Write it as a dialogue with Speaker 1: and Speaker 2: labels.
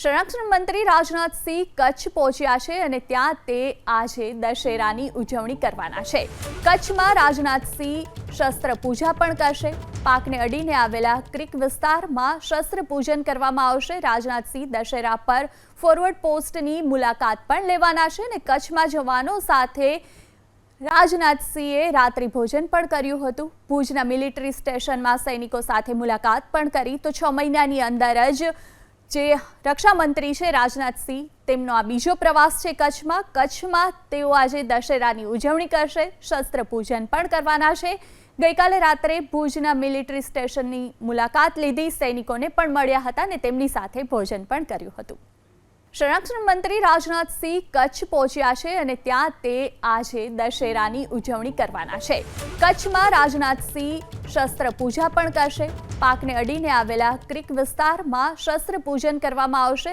Speaker 1: સંરક્ષણ મંત્રી રાજનાથસિંહ કચ્છ પહોંચ્યા છે અને ત્યાં તે આજે દશેરાની ઉજવણી કરવાના છે. કચ્છમાં રાજનાથસિંહ શસ્ત્ર પૂજા પણ કરશે. પાકને અડીને આવેલા ક્રિક વિસ્તારમાં શસ્ત્ર પૂજન કરવામાં આવશે. રાજનાથસિંહ દશેરા પર ફોરવર્ડ પોસ્ટની મુલાકાત પણ લેવાના છે અને કચ્છમાં જવાનો સાથે રાજનાથસિંહે રાત્રિ ભોજન પણ કર્યું હતું. ભુજના મિલિટરી સ્ટેશનમાં સૈનિકો સાથે મુલાકાત પણ કરી. તો છ મહિનાની અંદર જ જે રક્ષામંત્રી છે રાજનાથસિંહ તેમનો આ બીજો પ્રવાસ છે કચ્છમાં. કચ્છમાં તેઓ આજે દશેરાની ઉજવણી કરશે, શસ્ત્ર પૂજન પણ કરવાના છે. ગઈકાલે રાત્રે ભુજના મિલિટરી સ્ટેશનની મુલાકાત લીધી, સૈનિકોને પણ મળ્યા હતા અને તેમની સાથે ભોજન પણ કર્યું હતું. સંરક્ષણ મંત્રી રાજનાથસિંહ કચ્છ પહોંચ્યા છે અને ત્યાં તે આજે દશેરાની ઉજવણી કરવાના છે. કચ્છમાં રાજનાથસિંહ શસ્ત્ર પૂજા પણ કરશે પાકને અડીને આવેલા ક્રિક વિસ્તારમાં શસ્ત્ર પૂજન કરવામાં આવશે.